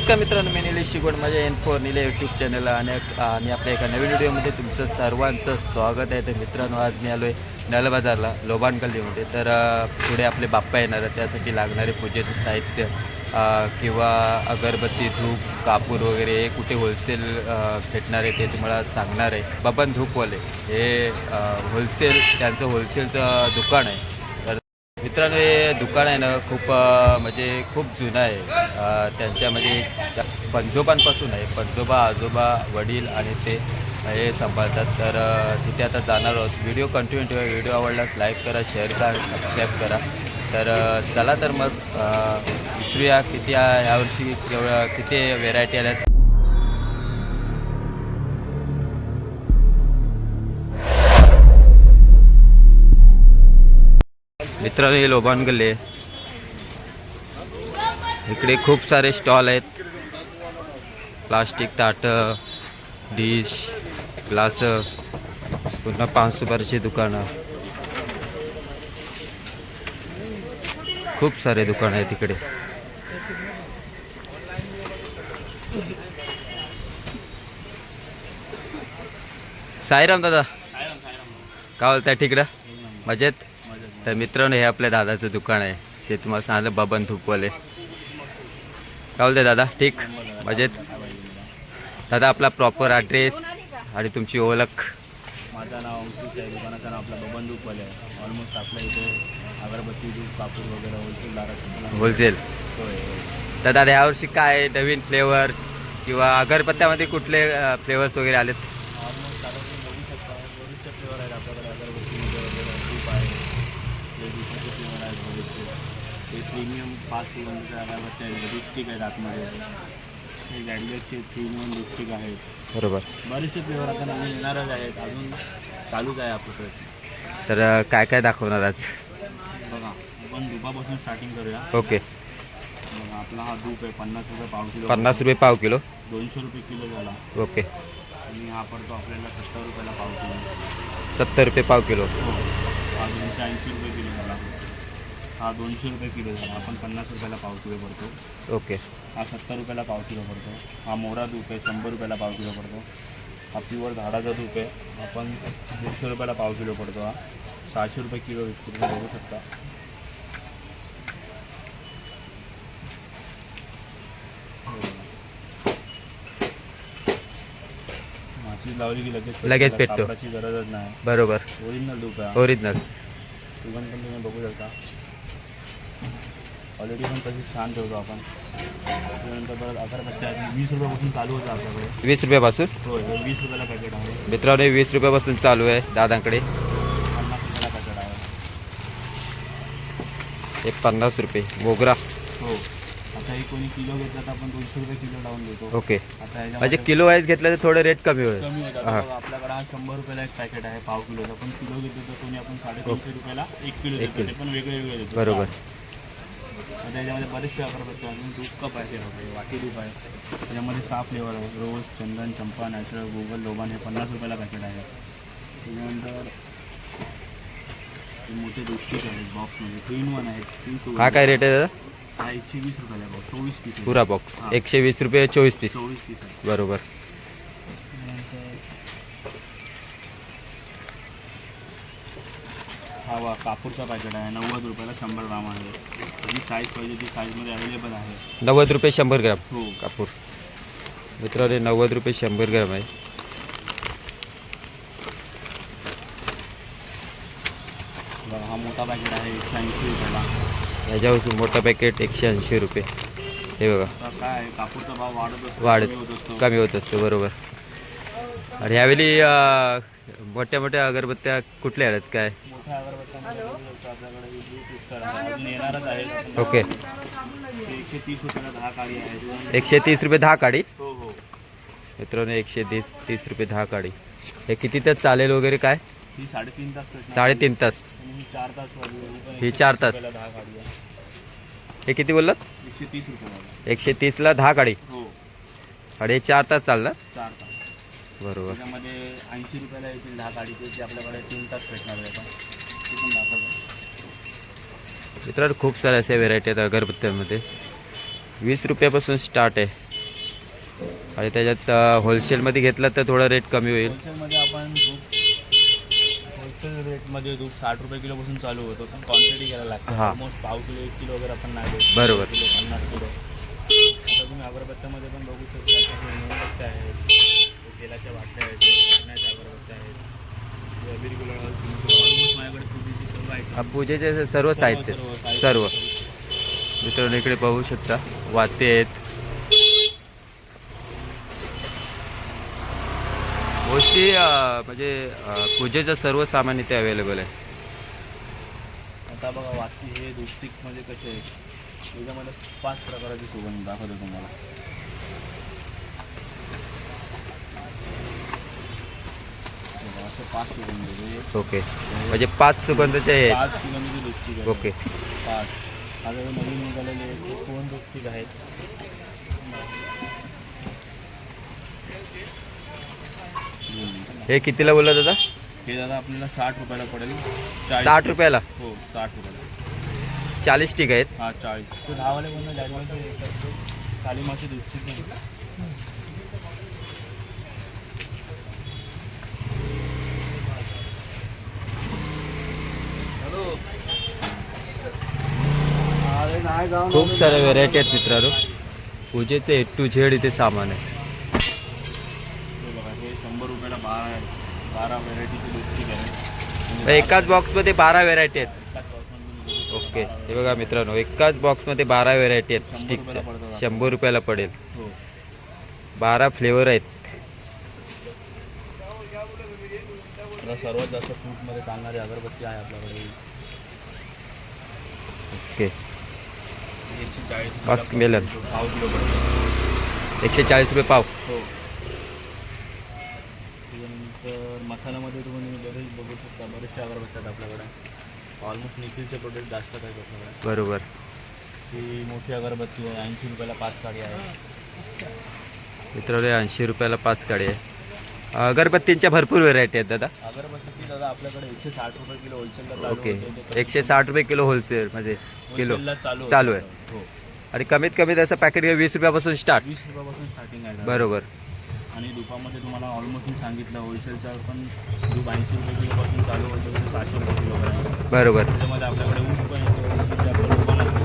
नमस्कार मित्रांनो मी निलेश शिगवड माझ्या एन फोर निले यूट्यूब चॅनलला आणि आणि आपल्या एका नवीन व्हिडिओमध्ये तुमचं सर्वांचं स्वागत आहे. तर मित्रांनो आज मी आलो आहे नलबाजारला लोबान गल्लीमध्ये. तर पुढे आपले बाप्पा येणार आहे त्यासाठी लागणारे पूजेचं साहित्य किंवा अगरबत्ती धूप कापूर वगैरे हे कुठे होलसेल भेटणार आहे ते तुम्हाला सांगणार आहे. बबन धूपवाले हे होलसेल त्यांचं होलसेलचं दुकान आहे. मित्रांनो हे दुकान आहे ना खूप म्हणजे खूप जुनं आहे. त्यांच्या म्हणजे पंजोबांपासून आहे. पंजोबा आजोबा वडील आणि ते हे सांभाळतात. तर तिथे आता जाणार आहोत. व्हिडिओ कंटिन्यू ठेवा. व्हिडिओ आवडल्यास लाईक करा शेअर करा सबस्क्राईब करा. तर चला तर मग विचारूया किती ह्यावर्षी केवळ केवढं किती व्हेरायटी आल्यात. मित्रांनो हे लोबान गल्ले इकडे खूप सारे स्टॉल आहेत. प्लास्टिक ताटं डिश ग्लास पुन्हा पाच सुपारीची दुकानं. खूप सारे दुकान आहेत तिकडे साईराम दादा. काय बोलताय तिकडं मजेत? तर मित्रांनो हे आपल्या दादाचं दुकान आहे. ते तुम्हाला सांगितलं बबन धूपवाले काय बोलताय दादा ठीक. मजेत. दादा आपला प्रॉपर ॲड्रेस आणि तुमची ओळख. माझं नाव अंकुश आहे. दुकानाचं नाव आपलं बबन धूपवाले आहे. ऑलमोस्ट आपल्या इथे अगरबत्ती धूप कापूर वगैरे होलसेल होलसेल तर दादा यावर्षी काय नवीन फ्लेवर्स किंवा अगरबत्त्यामध्ये कुठले फ्लेवर्स वगैरे आलेत ऑलमोस्ट आता तुम्ही बघू शकता बरेचसे फ्लेवर आहेत आपल्याकडे अगरबत्तीमध्ये वगैरे धूप आहे ते दुसरे फ्लेवर आहेत बरेचसे ते प्रीमियम पाच किलोमीटर अगरबत्ती आहेत लिपस्टिक आहेत आतमध्ये. हे गॅडलेटचे वन लिपस्टिक आहेत. बरोबर. बरेचसे फ्लेवर आता नवीन येणारच आहेत. अजून चालूच आहे आपलं प्रयत्न तर अ, काय काय दाखवणार आज? बघा आपण धुपापासून स्टार्टिंग करूया. ओके. मग आपला हा धूप आहे पन्नास रुपये पाव किलो. पन्नास रुपये पाव किलो? दोनशे रुपये किलो झाला. ओके. आणि हा पडतो आपल्याला सत्तर रुपयाला पाव किलो. सत्तर रुपये पाव किलो. हा. दोनशे ऐंशी रुपये किलो झाला. हा दोनशे रुपये किलो झाला. आपण पन्नास रुपयाला पाव किलो पडतो ओके. हा सत्तर रुपयाला पाव किलो पडतो हा मोरा धूप आहे शंभर रुपयाला पाव किलो पडतो हा प्युअर झाडाचा धूप आहे. आपण दीडशे रुपयाला पाव किलो पडतो हा. सहाशे रुपये किलो विकतो. तुम्ही बघू शकता. माची लावली की लगेच लगेच पेटतो. गरजच नाही. बरोबर. ओरिजिनल धूप आहे ओरिजिनल पण तुम्ही बघू शकता. क्वालिटी पण तशी छान ठेवतो आपण. त्यानंतर परत अगरबत्त्या आहेत वीस रुपयापासून चालू होतं आपल्याकडे. वीस रुपयापासून? हो हे वीस रुपयाला पॅकेट आहे. मित्रांनो हे वीस रुपयापासून चालू आहे दादांकडे. पन्नास रुपयाला पॅकेट आहे. हे पन्नास रुपये मोगरा. हो. आता हे कोणी किलो घेतलं तर आपण दोनशे रुपये किलो लावून देतो. ओके. आता म्हणजे ह्याच्यामध्ये किलो वाईज घेतलं तर थोडं रेट कमी होईल. कमी होतात हा. आपल्याकडे हा शंभर रुपयाला एक पॅकेट आहे पाव किलोचा. पण किलो घेतो तर कोणी आपण साडेतीनशे रुपयाला एक किलो एक देतो. ते पण वेगळे वेगळे देतो. बरोबर. त्याच्यामध्ये बरेचसे अगरबत्ती आहेत अजून धूप कप आहे वाटी धूप आहे. त्याच्यामध्ये सहा फ्लेवर आहे. रोज चंदन चंपा नॅचरल गुगल लोबान हे पन्नास रुपयाला पॅकेट आहे. त्याच्यानंतर मोठे दुष्टिक आहेत बॉक्समध्ये इन वन आहेत. तीन हा काय रेट आहे दादा? हा एकशे वीस रुपयाला बॉक्स चोवीस पीस. पुरा बॉक्स. एकशे वीस रुपये चोवीस पीस चोवीस पीस आहे. बरोबर त्यानंतर हा वा कापूरचा पॅकेट आहे नव्वद रुपयाला शंभर ग्राम आहे. जी साईज पाहिजे ती साईजमध्ये अवेलेबल आहे. नव्वद रुपये शंभर ग्राम. हो. कापूर. मित्रांनो नव्वद रुपये शंभर ग्राम आहे. हा मोठा पॅकेट आहे एकशे ऐंशी रुपयाला. ह्याच्यापासून मोठं पॅकेट एकशे ऐंशी रुपये. हे बघा. आता काय कापूरचा भाव वाढत असतो वाढत कमी होत असतो. कमी होत असतो बरोबर. आणि ह्यावेळी अं, मोठ्या मोठ्या अगरबत्त्या कुठल्या आहेत? काय? मोठ्या आपल्याकडे ही येणारच आहे ओके. एकशे तीस रुपयाला दहा काळी आहे. एकशे तीस रुपये दहा काडी? हो हो. मित्रांनो एकशे तीस तीस रुपये दहा काडी. हे किती तास चालेल वगैरे काय? ही साडेतीन तास. साडेतीन तास. ही चार तास. ही पण ही 130 चार तास. हे किती बोललात? एकशे तीस रुपयाला. एकशे तीसला दहा काडी. हो. आणि हे चार तास चालणार चार तास. बरोबर. त्याच्यामध्ये ऐंशी रुपयाला येतील दहा गाडी ते आपल्याकडे तीन तास भेटणार आहे पण ती पण दाखवतो. मित्रांनो खूप साऱ्या अशा व्हेरायटी आहेत अगरबत्त्यांमध्ये. वीस रुपयापासून स्टार्ट आहे. आणि त्याच्यात होलसेलमध्ये घेतलं तर थोडं रेट कमी होईल. होलसेलमध्ये आपण होलसेल रेटमध्ये दूध साठ रुपये किलोपासून चालू होतो पण क्वांटिटी घ्यायला लागते. हा. ऑलमोस्ट पाव किलो एक किलो वगैरे आपण नाही बरोबर. किलो पन्नास किलो. आता तुम्ही अगरबत्त्यामध्ये पण बघू शकता आता तेलाच्या बाटल्या आहेत पाण्याच्या अगरबत्त्या आहेत. अबीर गुलाल ऑलमोस्ट माझ्याकडे पूजेची सर्व आयटम पूजेचे सर्व साहित्य. सर्व मित्रांनो इकडे पाहू शकता वाते आहेत. गोष्टी अं, म्हणजे पूजेचं सर्व सामान इथे अवेलेबल आहे. आता बघा वाती हे दुस्टिकमध्ये कसे आहेत? त्याच्यामध्ये पाच प्रकारची सुगंध दाखवतो तुम्हाला हे बघा, असे पाच सुगंध आहेत. ओके. म्हणजे पाच सुगंधाचे आहेत. पाच आहे ओके. पाच. आता हे नवीन निघालेले कोण दुस्टिक आहेत? दोन मिनिटं. हे कितीला बोलला दादा? हे दादा आपल्याला साठ रुपयाला पडेल. चाळीस साठ रुपयाला? हो साठ रुपयाला. चाळीस टिक आहेत. हा चाळीस. तो दहावाले कोणतं डायमंड काली माशी दुसरी नाही खूप साऱ्या व्हेरायटी आहेत मित्रांनो. पूजेचे ए टू झेड इथे सामान आहे. बघा शंभर रुपयाला बारा व्हेरायटीची एकाच बॉक्समध्ये बारा व्हेरायटी आहेत. ओके हे बघा मित्रांनो एकाच बॉक्समध्ये बारा व्हेरायटी आहेत स्टिकच्या. शंभर रुपयाला पडेल. बारा फ्लेवर आहेत. सर्वात जास्त फ्रूटमध्ये चालणारी अगरबत्ती आहे आपल्याकडे. ओके एकशे चाळीस. पाव किलो पडतो एकशे चाळीस रुपये पाव. हो. त्याच्यानंतर मसाल्यामध्ये तुम्ही बरेच बघू शकता बरेचसे अगरबत्त्या आहेत आपल्याकडे. ऑलमोस्ट निखिलचे प्रोडक्ट जास्त आहेत आपल्याकडे. बरोबर. ही मोठी अगरबत्ती आहे ऐंशी रुपयाला पाच काडी आहे. मित्रांनो ऐंशी रुपयाला पाच काळे आहे. अगरबत्तींच्या भरपूर व्हेरायटी आहेत दादा अगरबत्ती दादा आपल्याकडे एकशे साठ रुपये किलो होलसेलला चालू ओके एकशे साठ रुपये किलो होलसेल म्हणजे किलो चालू चालू. आहे. हो आणि कमीत कमी त्याचं पॅकेट वीस रुपयापासून स्टार्ट वीस रुपयापासून स्टार्टिंग आहे दादा. बरोबर आणि दुपामध्ये तुम्हाला ऑलमोस्ट मी सांगितलं होलसेलच्या पण दूध ऐंशी रुपये किलोपासून चालू होतं ते सहाशे रुपये किलोपर्यंत बरोबर त्याच्यामध्ये आपल्याकडे ऊस पण येतो ऊसचे आपलं दुकान असतं.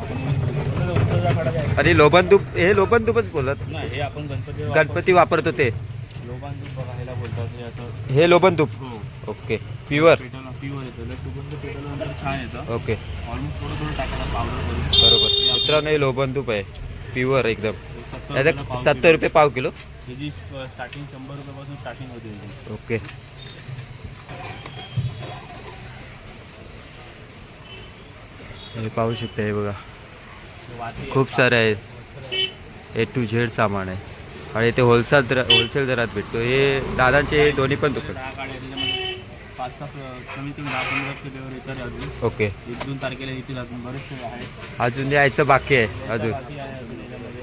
आपण ऊस घेतो. आपल्याला ऊसाचा खडा काय? आणि लोबन तूप हे लोबन तूपच बोलत नाही हे आपण गणपती गणपती वापरतो ते लोकांना दूध बघा ह्याला बोलतात हे असं. हे लोबन तूप हो. ओके. प्युअर येतं. छान येतं. ओके. ऑलमोस्ट थोडं थोडं टाकायला पावडर करून. बरोबर. मित्रांनो हे लोबन तूप आहे. प्युअर एकदम. सत्तर रुपयाला याचं पाव सत्तर. रुपये पाव किलो? त्याची स्टार्टिंग शंभर रुपयापासून स्टार्टिंग होते याची. ओके. हे पाहू शकता हे बघा. वाती खूप सारे आहेत. ए टू झेड सामान आहे. आणि ते होलसेल दर होलसेल दरात भेटतो. हे दादांचे हे दोन्ही पण दुकान. दहा गाड्या त्याच्यामध्ये पाच सहा फ्ल- कमीत कमी दहा पंधरा फ्लेवर येतात अजून. ओके. एक दोन तारखेला येतील अजून बरेचसे आहेत. अजून यायचं बाकी आहे अजून. बाकी आहे अजून याच्यामध्ये.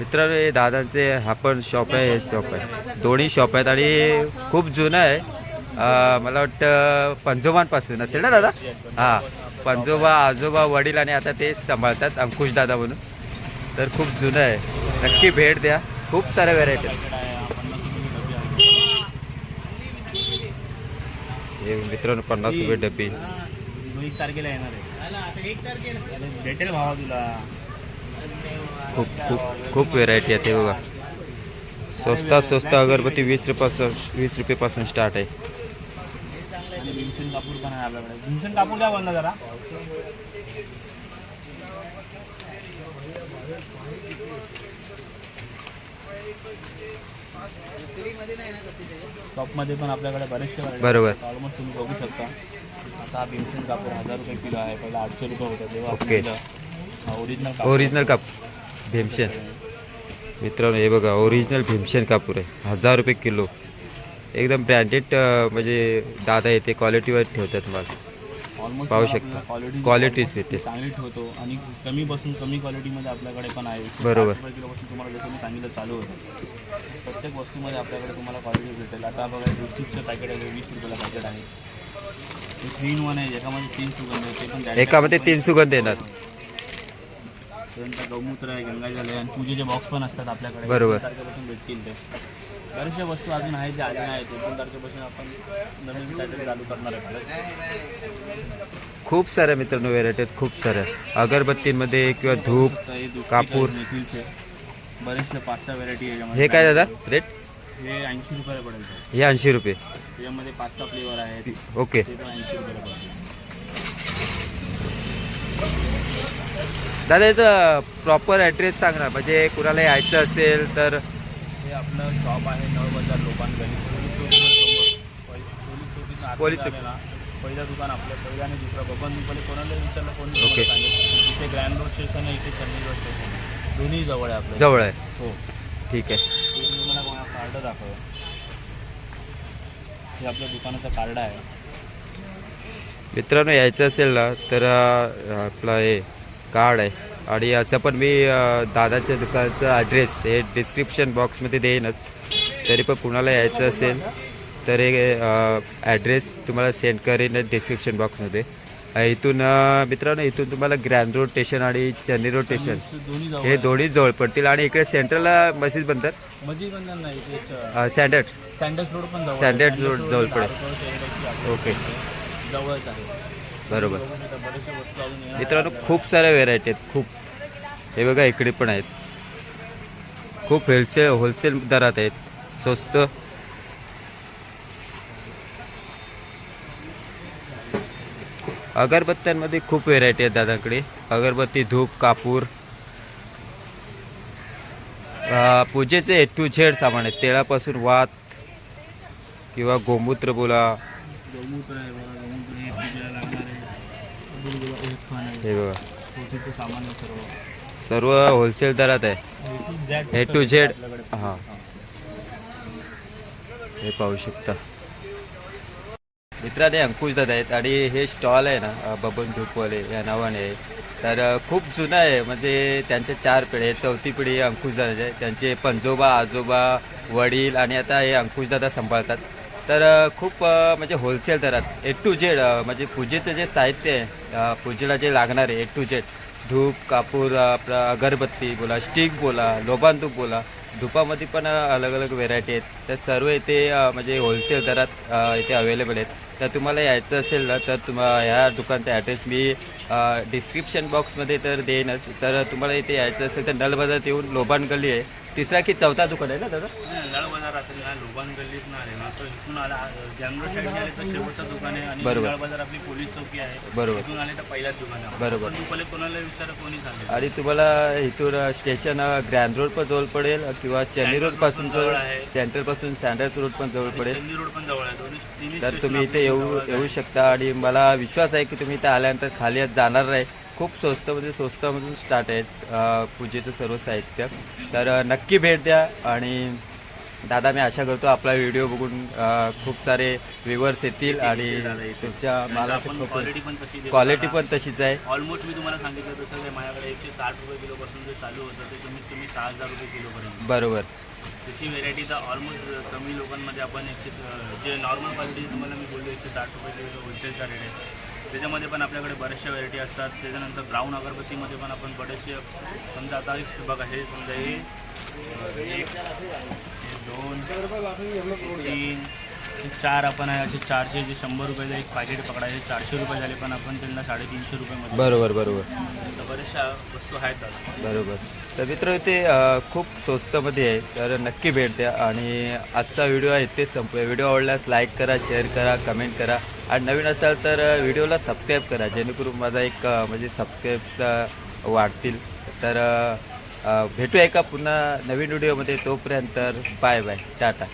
मित्रांनो हे दादांचे हा पण शॉप आहे हे शॉप आहे. दोन्ही शॉप आहेत आणि खूप जुनं आहे. अं, मला वाटतं पंजोबांपासून असेल ना दादा? हां पंजोबा आजोबा वडील आणि आता ते सांभाळतात अंकुश दादा म्हणून. तर खूप जुनं आहे. नक्की भेट द्या. खूप साऱ्या व्हेरायटी आहेत. पॅकेट आहे रुपये डबे हे मित्रांनो पन्नास रुपये डब्बी. एक तारखेला येणार आहे. भेटेल भावा तुला. खूप खूप खूप व्हेरायटी आहेत हे बघा. स्वस्तात स्वस्त अगरबत्ती वीस रुपयापासून वीस रुपयेपासून स्टार्ट आहे. आणि कापूर पण आहे आपल्याकडे. भीमसेन कापूर द्या बोलला जरा? शॉपमध्ये पण आपल्याकडे बरेचसे बरोबर. ऑलमोस्ट तुम्ही बघू शकता. आता हा भीमसेन कापूर हजार रुपये किलो आहे. पहिला आठशे रुपये होता. तेव्हा ओके. ओरिजिनल ओरिजिनल काप भीमसेन. मित्रांनो हे बघा ओरिजिनल भीमसेन कापूर आहे. हजार रुपये किलो. एकदम ब्रँडेड म्हणजे दादा येते क्वालिटीवर ठेवतात माल. ऑलमोस्ट पाहू शकता. क्वालिटी Qualities भेटेल. चांगली ठेवतो. आणि कमी पासून कमी क्वालिटीमध्ये आपल्याकडे पण आहे. बरोबर. रुपये किलोपासून तुम्हाला जसं मी सांगितलं चालू होतं. प्रत्येक वस्तूमध्ये आपल्याकडे तुम्हाला क्वालिटी भेटेल. आता बघा बिस्किटचं पॅकेट आहे वीस रुपयाला पॅकेट आहे. थ्री इन वन आहे ज्याच्यामध्ये तीन सुगंध आहे ते पण direct- एकामध्ये तीन सुगंध येणार. त्यानंतर गौमूत्र आहे गंगाजल आहे आणि पूजेचे बॉक्स पण असतात आपल्याकडे. बरोबर. तारखेपासून भेटतील ते. बऱ्याचशा वस्तू अजून आहेत ज्या आल्या नाहीत एकोण तारखेपासून आपण नवीन काहीतरी चालू करणार आहे. खूप साऱ्या मित्रांनो व्हेरायटी आहेत खूप साऱ्या. अगरबत्तींमध्ये किंवा धूप कापूर. काही नेकलेसचे बरेचसे पाच सहा व्हरायटी हे काय दादा? रेट हे ऐंशी रुपयाला पडेल. हे ऐंशी रुपये. त्याच्यामध्ये पाच सहा फ्लेवर आहेत ओके. ऐंशी रुपयाला पडतील दादा याचा प्रॉपर ॲड्रेस सांग ना. म्हणजे कुणाला यायचं असेल तर आपलं शॉप आहे नळ बाजार लोकान गली पोलीस ना पहिलं दुकान आपलं पहिलं आणि दुसरं. बबन दुपारी कोणाला विचारलं कोणी ओके. सांगेल. इथे ग्रँड रोड स्टेशन आहे इथे चन्नी रोड स्टेशन आहे. दोन्ही जवळ आहे आपलं. जवळ आहे. हो. ठीक आहे. मी मला कोणा कार्ड दाखव हे आपलं दुकानाचं कार्ड आहे. मित्रांनो यायचं असेल ना तर अं, आपलं हे कार्ड आहे. आणि असं पण मी दादाच्या दुकानाचं ॲड्रेस हे डिस्क्रिप्शन बॉक्समध्ये देईनच. तरी पण कुणाला यायचं असेल तर हे ॲड्रेस तुम्हाला सेंड करेन डिस्क्रिप्शन बॉक्समध्ये इथून मित्रांनो इथून तुम्हाला ग्रँड रोड स्टेशन आणि चेन्नई रोड स्टेशन हे दोन्ही जवळ पडतील आणि इकडे सेंट्रलला बसेस बनतात. स्टँडर्ड सँडल्स रोड पण आहे. रोड जवळ पडेल. ओके जवळच आहे. बरोबर. मित्रांनो खूप साऱ्या व्हेरायटी आहेत खूप. हे बघा इकडे पण आहेत. खूप होलसेल होलसेल दरात आहेत. स्वस्त. अगरबत्त्यांमध्ये खूप व्हेरायटी आहेत दादाकडे. अगरबत्ती धूप कापूर. पूजेचे ए टू झेड सामान आहेत. तेळापासून वात किंवा गोमूत्र बोला. गोमूत्र आहे बघा गौमूत्र हे पूजेला लागणार आहे अब्दुल गुलाब हे आहे हे बघा सामान आहे सर्व. सर्व होलसेल दरात आहे. ए A to Z. आपल्याकडे. हा. हे पाहू शकता. मित्राने अंकुश दादा आहेत आणि हे स्टॉल आहे ना अ, बबन धूपवाले या नावाने. आहे तर अ, खूप जुनं आहे. म्हणजे त्यांच्या चार पिढी चौथी पिढी अंकुश दादाची आहे त्यांचे पंजोबा आजोबा वडील आणि आता हे अंकुश दादा सांभाळतात. तर खूप म्हणजे होलसेल दरात ए टू जेड म्हणजे पूजेचं जे साहित्य आहे पूजेला जे लागणार आहे ए टू जेड धूप कापूर आपला अगरबत्ती बोला स्टिक बोला लोबान धूप बोला धुपामध्ये पण अलग अलग व्हेरायटी आहेत. तर सर्व इथे म्हणजे होलसेल दरात इथे अवेलेबल आहेत. तर तुम्हाला यायचं असेल ना तर तुम ह्या दुकानचा ॲड्रेस मी डिस्क्रिप्शन बॉक्समध्ये तर देईनच. तर तुम्हाला इथे यायचं असेल तर नल बाजारात येऊन लोबान गल्ली आहे. तिसरा की चौथा दुकान आहे ना दादा नाही, नळ बाजार असेल ना लोबान गल्लीत ना आले ना तर इथून आला जॅमरो साईडने आले तर शेवटचं दुकान आहे आणि बरोबर. नळ बाजार आपली पोलीस चौकी आहे बरोबर इथून आले तर पहिलाच दुकान आहे बरोबर. पण पहिले कोणाला विचार कोणी सांगेल आणि तुम्हाला इथून स्टेशन ग्रँड रोड पण जवळ पडेल किंवा चेन्नई रोडपासून जवळ आहे. सेंट्रलपासून सँडल्स रोड पण जवळ पडेल चंदी रोड पण जवळ आहे दोन्ही तिन्ही तर तुम्ही इथे आपली येऊ आहे. येऊ शकता आणि मला विश्वास आहे की तुम्ही इथे आल्यानंतर खाली आज जाणार नाही खूप स्वस्त म्हणजे स्वस्तामधून स्टार्ट आहे अं, पूजेचं सर्व साहित्य. तर नक्की भेट द्या आणि दादा मी आशा करतो आपला व्हिडिओ बघून खूप सारे व्ह्युअर्स येतील आणि तुमच्या खूप क्वालिटी पण तशीच आहे. ऑलमोस्ट मी तुम्हाला सांगितलं तसं काय माझ्याकडे एकशे साठ रुपये किलोपासून जे चालू होतं ते कमीत कमी सहा हजार रुपये किलोपर्यंत. बरोबर. तशी व्हेरायटी तर ऑलमोस्ट कमी लोकांमध्ये आपण एकशे जे नॉर्मल क्वालिटी तुम्हाला मी बोललो एकशे साठ रुपये किलो होलसेलचा रेट आहे. त्याच्यामध्ये पण आपल्याकडे बऱ्याचशा व्हरायटी असतात. त्याच्यानंतर ब्राऊन अगरबत्तीमध्ये पण आपण बरेचसे समजा आता एक शुभक आहे समजा हे एक दोन तीन चार आपण आहे असे चारशे जे शंभर रुपयाचं एक पॅकेट पकडायचे चारशे रुपये झाले पण आपण त्यांना साडेतीनशे रुपयामध्ये बरोबर बरोबर. तर बऱ्याचशा वस्तू आहेत दादा. बरोबर. तर मित्र ते अ, खूप स्वस्तमध्ये आहे तर नक्की भेट द्या. आणि आजचा व्हिडिओ आहे इथेच संपला व्हिडिओ आवडल्यास लाईक करा शेअर करा कमेंट करा. आणि नवीन असाल तर अ, व्हिडिओला सबस्क्राईब करा. जेणेकरून माझा एक अ, म्हणजे सबस्क्राईबचा वाढतील. तर अ, अ, भेटूया एका पुन्हा नवीन व्हिडिओमध्ये. तोपर्यंत बाय बाय टाटा.